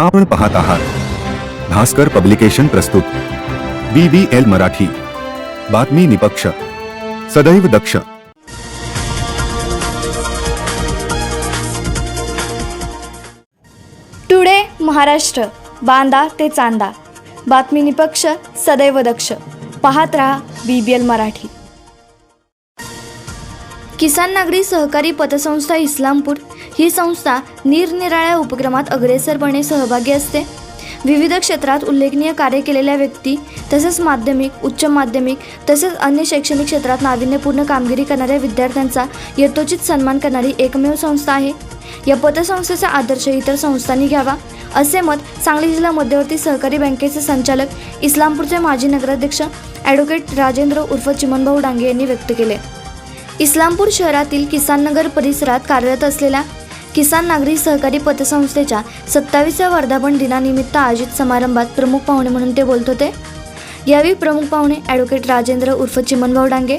आपण पाहत आहात. भास्कर पब्लिकेशन प्रस्तुत. B B L Marathi. बातमी निपक्ष. सदैव दक्ष. टुडे महाराष्ट्र. बांदा ते चांदा. बातमी निपक्ष सदैव दक्ष. पाहत रहा बी बी एल मराठी. किसान नागरी सहकारी पतसंस्था इस्लामपूर ही संस्था निरनिराळ्या उपक्रमात अग्रेसरपणे सहभागी असते. विविध क्षेत्रात उल्लेखनीय कार्य केलेल्या व्यक्ती तसेच माध्यमिक उच्च माध्यमिक तसेच अन्य शैक्षणिक क्षेत्रात नाविन्यपूर्ण कामगिरी करणाऱ्या विद्यार्थ्यांचा यथोचित सन्मान करणारी एकमेव संस्था आहे. या पतसंस्थेचा आदर्श इतर संस्थांनी घ्यावा असे मत सांगली जिल्हा मध्यवर्ती सहकारी बँकेचे संचालक इस्लामपूरचे माजी नगराध्यक्ष ॲडव्होकेट राजेंद्र उर्फ चिमनभाऊ डांगे यांनी व्यक्त केले. इस्लामपूर शहरातील किसान नगर परिसरात कार्यरत असलेल्या किसान नागरी सहकारी पतसंस्थेच्या सत्तावीसव्या वर्धापन दिनानिमित्त आयोजित समारंभात प्रमुख पाहुणे म्हणून ते बोलत होते. यावेळी प्रमुख पाहुणे ॲडव्होकेट राजेंद्र उर्फ चिमनभाऊ डांगे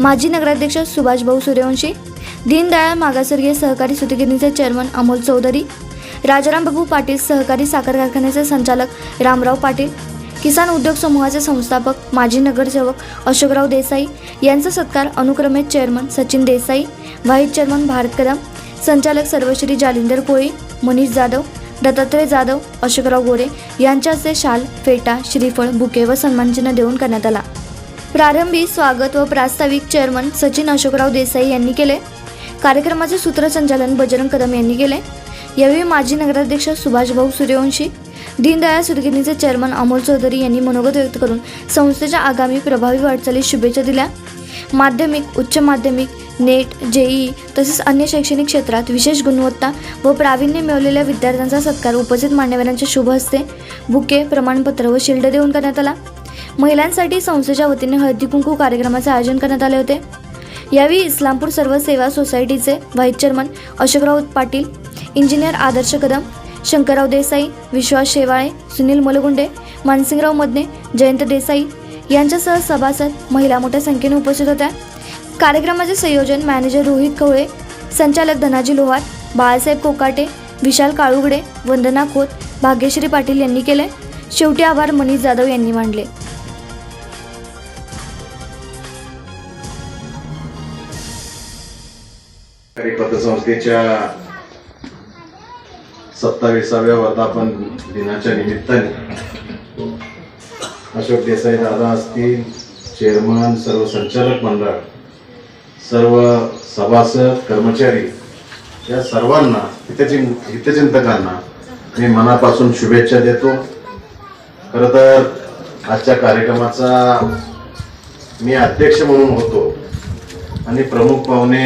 माजी नगराध्यक्ष सुभाषभाऊ सूर्यवंशी दीनदयाळ मागासवर्गीय सहकारी सुतगिरणीचे चेअरमन अमोल चौधरी राजाराम बाबू पाटील सहकारी साखर कारखान्याचे संचालक रामराव पाटील किसान उद्योग समूहाचे संस्थापक माजी नगरसेवक अशोकराव देसाई यांचा सत्कार अनुक्रमे chairman Sachin Desai vice chairman Bharat Kadam संचालक सर्वश्री जालिंदर कोळी मनीष जाधव दत्तात्रय जाधव अशोकराव गोरे यांच्या हस्ते शाल फेटा श्रीफळ बुके व सन्मानचिन्ह देऊन करण्यात आला. प्रारंभी स्वागत व प्रास्ताविक चेअरमन सचिन अशोकराव देसाई यांनी केले. कार्यक्रमाचे सूत्रसंचालन बजरंग कदम यांनी केले. यावेळी माजी नगराध्यक्ष सुभाषभाऊ सूर्यवंशी दीनदयाळ सुरगिनीचे चेअरमन अमोल चौधरी यांनी मनोगत व्यक्त करून संस्थेच्या आगामी प्रभावी वाटचालीस शुभेच्छा दिल्या. माध्यमिक उच्च माध्यमिक नेट जेई तसेच अन्य शैक्षणिक क्षेत्रात विशेष गुणवत्ता व प्रावीण्य मिळवलेल्या विद्यार्थ्यांचा सत्कार उपस्थित मान्यवरांच्या शुभ हस्ते बुके प्रमाणपत्र व शिल्ड देऊन करण्यात आला. महिलांसाठी संस्थेच्या वतीने हळदी कुंकू कार्यक्रमाचे आयोजन करण्यात आले होते. यावेळी इस्लामपूर सर्व सेवा सोसायटीचे vice chairman Ashokrao Patil engineer Adarsh Kadam Shankarrao Desai Vishwas Shewale Sunil Malgunde Mansingrao Madane Jayant Desai यांच्यासह सभासद महिला मोठ्या संख्येने उपस्थित होत्या. कार्यक्रमाचे संयोजन मॅनेजर रोहित कवळे संचालक धनाजी लोहार बाळासाहेब कोकाटे विशाल काळुगडे वंदना खोत भाग्यश्री पाटील यांनी केले शेवटी आभार मनीष जाधव यांनी मांडले. पतसंस्थेच्या सत्तावीसाव्या वर्धापन दिनाच्या निमित्ताने अशोक देसाई दादा असतील चेअरमन सर्व संचालक मंडळ सर्व सभासद कर्मचारी या सर्वांना हितचिं हितचिंतकांना मी मनापासून शुभेच्छा देतो. खरं तर आजच्या कार्यक्रमाचा मी अध्यक्ष म्हणून होतो आणि प्रमुख पाहुणे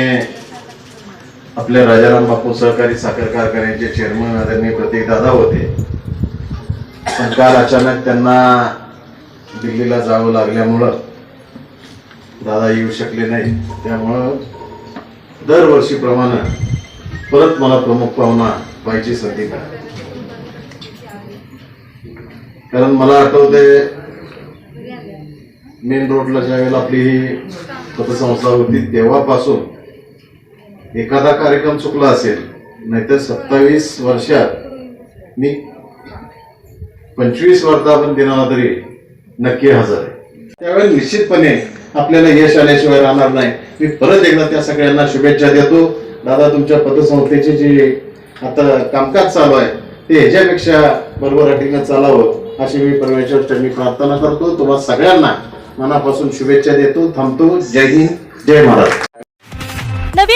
आपल्या राजाराम बापू सहकारी साखर कारखान्याचे चेअरमन आदरणीय प्रतीक दादा होते. पण काल अचानक त्यांना दिल्लीला जावं लागल्यामुळं दादा येऊ शकले नाही. त्यामुळं दरवर्षीप्रमाणे परत मला प्रमुख पाहुणा व्हायची संधी मिळाली. कारण मला आठवतंय मेन रोडला ज्यावेळेला आपली ही पतसंस्था होती तेव्हापासून एखादा कार्यक्रम चुकला असेल नाहीतर सत्तावीस वर्षात मी पंचवीस वर्धापन दिनाला तरी नक्की हजर आहे. त्यावेळी निश्चितपणे आपल्याला यश आल्याशिवाय राहणार नाही. मी परत एकदा त्या सगळ्यांना शुभेच्छा देतो. दादा तुमच्या पतसंस्थेचे जे आता कामकाज चालू आहे ते ह्याच्यापेक्षा बरोबर चालावं अशी मी परमेश्वर मी प्रार्थना करतो. तुम्हाला सगळ्यांना मनापासून शुभेच्छा देतो. थांबतो. जय हिंद. जय महाराज